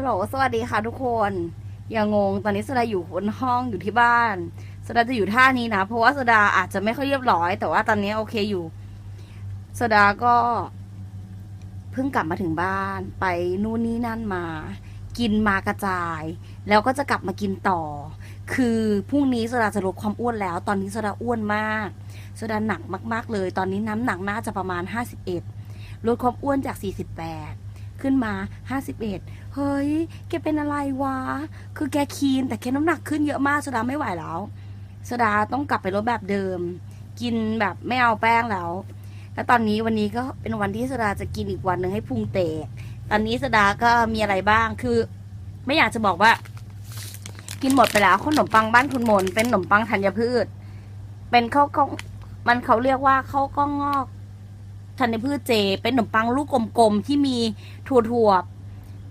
ฮัลโหล สวัสดีค่ะทุกคน อย่างงง ตอนนี้สดาอยู่บนห้องอยู่ที่บ้านสดาจะอยู่ท่านี้นะ เพราะว่าสดาอาจจะไม่ค่อยเรียบร้อย แต่ว่าตอนนี้โอเคอยู่สดาก็เพิ่งกลับมาถึงบ้าน ไปนู่นนี่นั่นมา กินมากระจาย แล้วก็จะกลับมากินต่อ คือพรุ่งนี้สดาจะลดความอ้วนแล้ว ตอนนี้สดาอ้วนมากสดาหนักมาก ๆ เลย ตอนนี้น้ำหนักน่าจะประมาณ 51ลดความอ้วนจาก 48 ขึ้นมา 51 เฮ้ย แกเป็นอะไรวะ คือแกคีนแต่แกน้ำหนักขึ้นเยอะมากสดาไม่ไหวแล้วสดาต้องกลับไปลดแบบเดิม กินแบบไม่เอาแป้งแล้ว แล้วตอนนี้วันนี้ก็เป็นวันที่สดาจะกินอีกวันหนึ่งให้พุงเตกตอนนี้สดาก็มีอะไรบ้างคือ ไม่อยากจะบอกว่า กินหมดไปแล้วขนมปังบ้านคุณมนเป็นขนมปังธัญพืช เป็นข้าวกล้องมันเขาเรียกว่าข้าวกล้องงอกธัญพืชเจ เป็นขนมปังลูกกลมๆที่มีถั่วๆ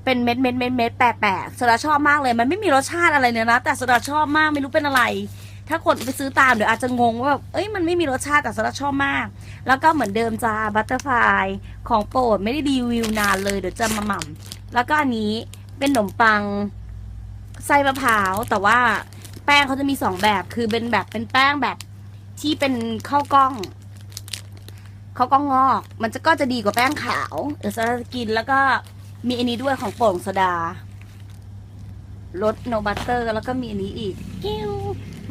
เป็นเม็ดเม็ดเม็ดเม็ดแปะแปะสดาชอบมากเลย มันไม่มีรสชาติอะไรเลยนะ แต่สดาชอบมากไม่รู้เป็นอะไร ถ้าคนไปซื้อตามเดี๋ยวอาจจะงงว่าแบบเอ้ยมันไม่มีรสชาติแต่สดาชอบมาก แล้วก็เหมือนเดิมจ้าบัตเตอร์ฟลายของโปรดไม่ได้รีวิวนานเลยเดี๋ยวจะมาหม่ำแล้วก็อันนี้เป็นขนมปังไส้มะพร้าวแต่ว่าแป้งเขาจะมีสองแบบคือเป็นแบบเป็นแป้งแบบที่เป็นข้าวกล้องข้าวกล้องงอก มันจะก็จะดีกว่าแป้งขาวเดี๋ยวจะกินแล้วก็ มีอันนี้ด้วยของโป่งโซดารสโนบัตเตอร์แล้วก็มีอันนี้อีกกิ้ว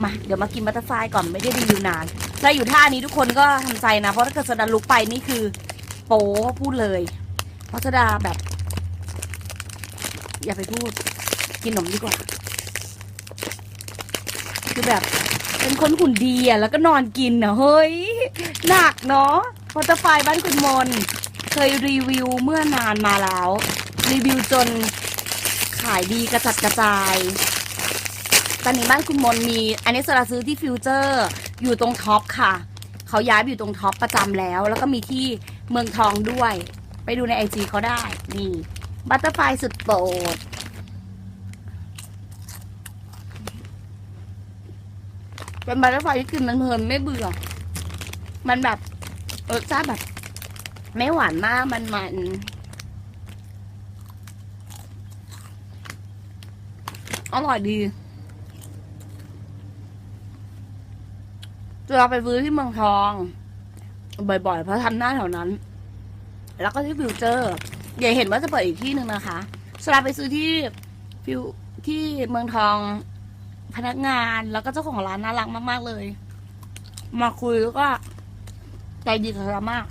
มาเดี๋ยวมากินบัตเตอร์ฟลายก่อนไม่ได้รีวิวนานถ้าอยู่ท่านี้ทุกคนก็ทำใจนะ เพราะถ้าเกิดโซดาลุกไปนี่คือ โป๊พูดเลย เพราะโซดาแบบ อย่าไปพูด กินขนมดีกว่า คือแบบ เป็นคนหุ่นดีอะแล้วก็นอนกินอะเฮ้ยหนักเนาะบัตเตอร์ฟลายบ้านคุณมนเคยรีวิวเมื่อนานมาแล้ว รีวิวจนขายดีกระจัดกระจาย ตอนนี้บ้านคุณมนมี อันนี้สราซื้อที่ฟิวเจอร์ อยู่ตรงท็อปค่ะ เขาย้ายไปอยู่ตรงท็อปประจำแล้ว แล้วก็มีที่เมืองทองด้วย ไปดูในไอจีเขาได้ นี่ บัตเตอร์ไฟสุดโปรดเป็นบัตเตอร์ไฟที่กินมันเพลินไม่เบื่อ มันแบบรสชาติแบบ ไม่หวานมากมันมัน อร่อยดีเราไปซื้อที่เมืองทอง บ่อยๆ เพราะทำหน้าแถวนั้น แล้วก็ที่ฟิวเจอร์อย่าเห็นว่าจะเปิดอีกที่หนึ่งนะคะสลาไปซื้อที่ฟิวที่เมืองทองพนักงานแล้วก็เจ้าของร้านน่ารักมาก ๆ เลย มาคุยแล้วก็ใจดีกับเรามาก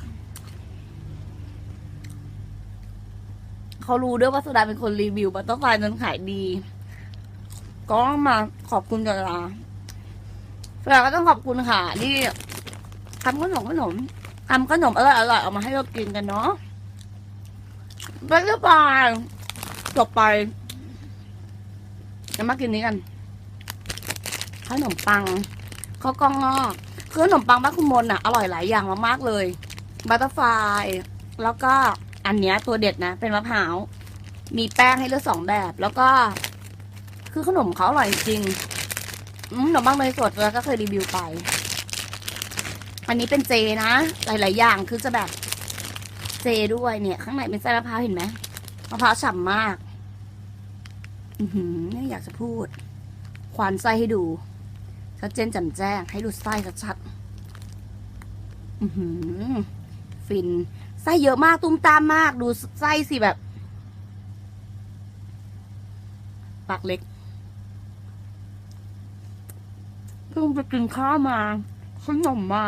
เขารู้ด้วยว่าสุดาเป็นคนรีวิวบัตเตอร์ฟลายจนขายดี ก็มาขอบคุณจนลาสุดาก็ต้องขอบคุณค่ะที่ทำขนมขนมทำขนมอร่อยอร่อยๆเอามาให้เรากินกันเนาะบัตเตอร์ฟลายจบไปจะมากินนี้กันขนมปังข้าวกล้องงอกคือขนมปังบ้านคุณมนอะอร่อยหลายอย่างมากๆเลยบัตเตอร์ฟลายแล้วก็อันเนี้ยตัวเด็ดนะ เป็นมะพร้าวมีแป้งให้เลือกสองแบบ แล้วก็ คือขนมเขาอร่อยจริงขนมปังเนยสดแล้วก็เคยรีวิวไป อันนี้เป็นเจนะ หลาย ๆ อย่างคือจะแบบเจด้วยเนี่ย ข้างในเป็นไส้มะพร้าวเห็นไหมมะพร้าวฉ่ำมาก อือหือไม่อยากจะพูด ควานไส้ให้ดู ชัดเจนแจ่มแจ้ง ให้ดูไส้ชัดๆอือหือ ฟิน ไส้เยอะมากตุ้มตามมาก ดูไส้สิแบบ ปากเล็ก เพิ่งไปกินข้าวมาขนมมา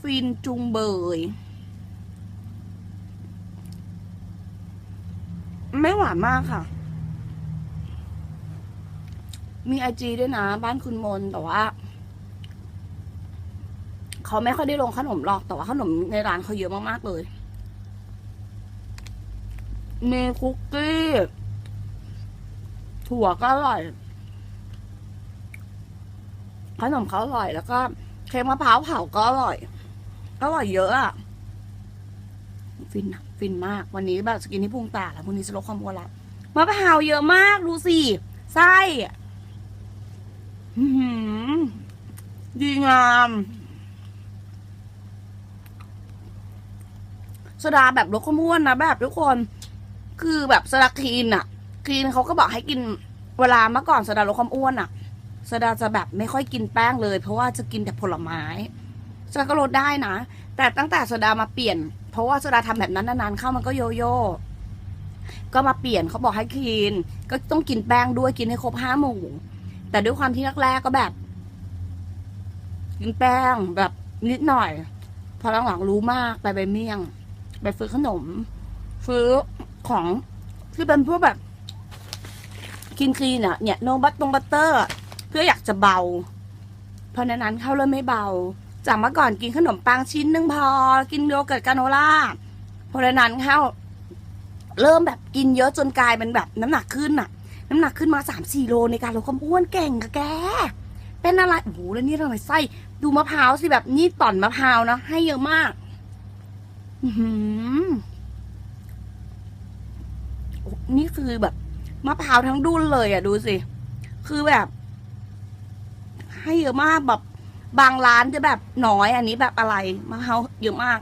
ฟินจุงเบย ไม่หวานมากค่ะ มีไอจีด้วยนะ บ้านคุณมนแต่ว่าเขาไม่ค่อยได้ลงขนมหรอก แต่ว่าขนมในร้านเขาเยอะมาก ๆ เลย มีคุกกี้ ถั่วก็อร่อย ขนมเขาอร่อย แล้วก็เค้กมะพร้าวเผาก็อร่อย อร่อยเยอะอะฟินอะฟินมาก วันนี้แบบสกินที่พุงตกแล้วพรุ่งนี้จะลดความอ้วนละมะพร้าวเยอะมาก ดูสิ ไส้ดีงามสดาแบบลดความอ้วนนะแบบทุกคน คือแบบสดาคลีนอะคลีนเขาก็บอกให้กินเวลาเมื่อก่อนสดาลดความอ้วนอะสดาจะแบบไม่ค่อยกินแป้งเลย เพราะว่าจะกินแต่ผลไม้สดาก็ลดได้นะ แต่ตั้งแต่สดามาเปลี่ยน เพราะว่าสดาทำแบบนั้นนานๆเข้ามันก็โยโย่ก็มาเปลี่ยนเขาบอกให้คลีนก็ต้องกินแป้งด้วยกินให้ครบห้าหมู่แต่ด้วยความที่แรกๆก็แบบ กินแป้งแบบนิดหน่อย พอหลังๆรู้มากไปใบเมี่ยง ไปซื้อขนมซื้อ ของที่เป็นพวกแบบกินคลีนอะเนี่ยโนบัตตงบัตเตอร์ เพื่ออยากจะเบา เพราะฉะนั้นเข้าเริ่มไม่เบา จากเมื่อก่อนกินขนมปังชิ้นหนึ่งพอ กินโยเกิร์ตกาโนล่าเพราะนั้นเข้า เริ่มแบบกินเยอะจนกลายเป็นแบบน้ำหนักขึ้นอะน้ำหนักขึ้นมาสามสี่โลในการลดความอ้วนเก่งกับแก เป็นอะไรโอ้โหแล้วนี่ทำไมไส้ดูมะพร้าวสิแบบนี่ต่อนมะพร้าวนะให้เยอะมาก อือหือโอ้ นี่คือแบบมะพร้าวทั้งดุนเลยอะดูสิ คือแบบ ให้เยอะมากแบบบางร้านจะแบบน้อยอันนี้แบบอะไรมะพร้าวเยอะมาก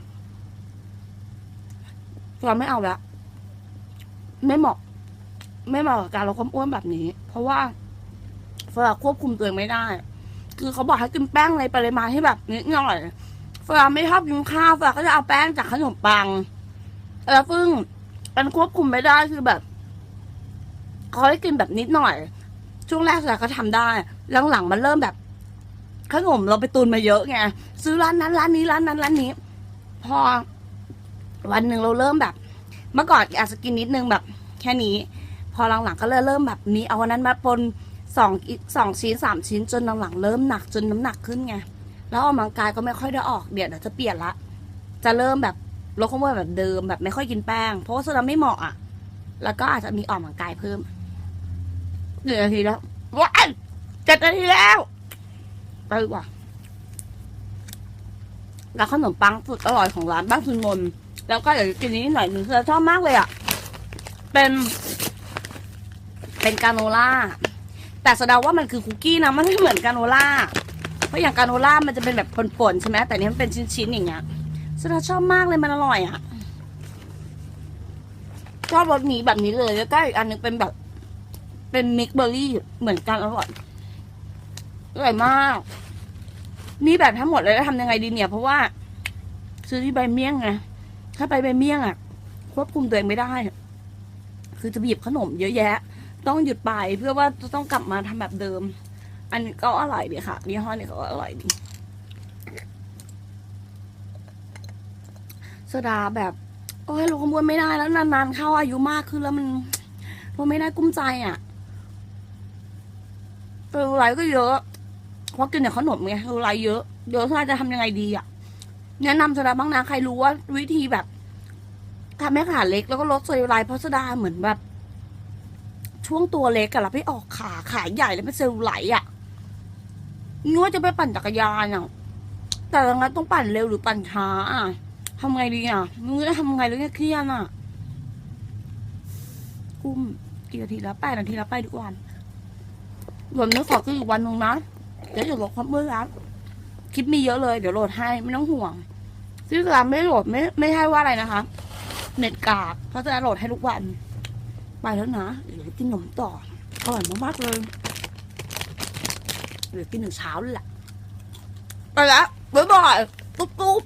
เราไม่เอาละไม่เหมาะ ไม่เหมาะกับการลดความอ้วนแบบนี้ เพราะว่าฝรั่งควบคุมตัวเองไม่ได้ คือเขาบอกให้กินแป้งในปริมาณที่แบบนิดหน่อยฝรั่งไม่ชอบกินข้าวฝรั่งก็จะเอาแป้งจากขนมปังแล้วซึ่งมันควบคุมไม่ได้คือแบบ เขาให้กินแบบนิดหน่อย ช่วงแรกฝรั่งก็ทำได้หลังๆมันเริ่มแบบขนมเราไปตุนมาเยอะไงซื้อร้านนั้นร้านนี้ร้านนั้นร้านนี้ พอ วันหนึ่งเราเริ่มแบบ เมื่อก่อนอาจจะกินนิดนึงแบบแค่นี้ พอหลังๆก็เริ่มแบบนี้เอาวันนั้นมาปนสองสองชิ้นสามชิ้นจนหลังๆเริ่มหนักจนน้ำหนักขึ้นไงแล้วออกกำลังกายก็ไม่ค่อยได้ออกเดี๋ยวเดี๋ยวจะเปลี่ยนละ จะเริ่มแบบลดความอ้วนแบบเดิมแบบไม่ค่อยกินแป้ง เพราะว่าโซดาไม่เหมาะอะ แล้วก็อาจจะมีออกกำลังกายเพิ่ม หนึ่งนาทีแล้วว้ายเจ็ดนาทีแล้วไปดีกว่าแล้วขนมปังสุดอร่อยของร้านบ้านคุณมนแล้วก็เดี๋ยวกินนี้หน่อยหนึ่งเราชอบมากเลยอะ เป็น เป็นกาโนล่า แต่แสดงว่ามันคือคุกกี้นะ มันไม่เหมือนกาโนล่า เพราะอย่างกาโนล่ามันจะเป็นแบบป่นๆใช่ไหมแต่นี้มันเป็นชิ้นๆอย่างเงี้ยสดาชอบมากเลยมันอร่อยอะ ชอบรสนี้แบบนี้เลย แล้วก็อีกอันหนึงเป็นแบบ เป็นมิกเบอร์รี่เหมือนกันอร่อยอร่อยมาก นี่แบบทั้งหมดเลยแล้วทำยังไงดีเนี่ย เพราะว่า ซื้อที่ใบเมี่ยงไงถ้าไปใบเมี่ยงอะควบคุมตัวเองไม่ได้ คือจะบีบขนมเยอะแยะ ต้องหยุดไปเพื่อว่าจะต้องกลับมาทำแบบเดิม อันนี้ก็อร่อยดีค่ะยี่ห้อนี้ก็อร่อยดีโซดาแบบโอ้ยลงขบวนไม่ได้แล้วนานๆเข้าอายุมากขึ้นแล้วมันลงไม่ได้กุ้มใจอะ เออไรก็เยอะเพราะกินแต่ขนมไงเออไรเยอะเดี๋ยวโซดาจะทำยังไงดีอะแนะนำโซดาบ้างนะใครรู้ว่าวิธีแบบทำให้ขาเล็กแล้วก็ลดโซเดียไลท์เพราะโซดาเหมือนแบบ ช่วงตัวเล็กอะแล้วไปออกขาขาใหญ่แล้วเป็นเซลลไลอะนึกว่าจะไปปั่นจักรยานอะแต่ละงั้นต้องปั่นเร็วหรือปั่นช้าอะทำไงดีอะมึงจะทำไงแล้วเนี่ยเครียดอะกุ้มกี่นาทีแล้วแปดนาทีแล้วไปทุกวัน วมเนื้อขอคืออีกวันหนึงนะเดี๋ยวจะลดความเมื่อยล้วคลิปมีเยอะเลย เดี๋ยวโหลดให้ไม่ต้องห่วงที่ร้านไม่โหลดไม่ไม่ใช่ว่าอะไรนะคะ เน็ตกากเพราะจะโหลดให้ทุกวัน ไปแล้วนะเดี๋ยวกินขนมต่ออร่อยมากๆเลยเดี๋ยวกินถึงเช้าเลยแหละไปแล้วบ๊ายบายตุ๊บตุ๊บ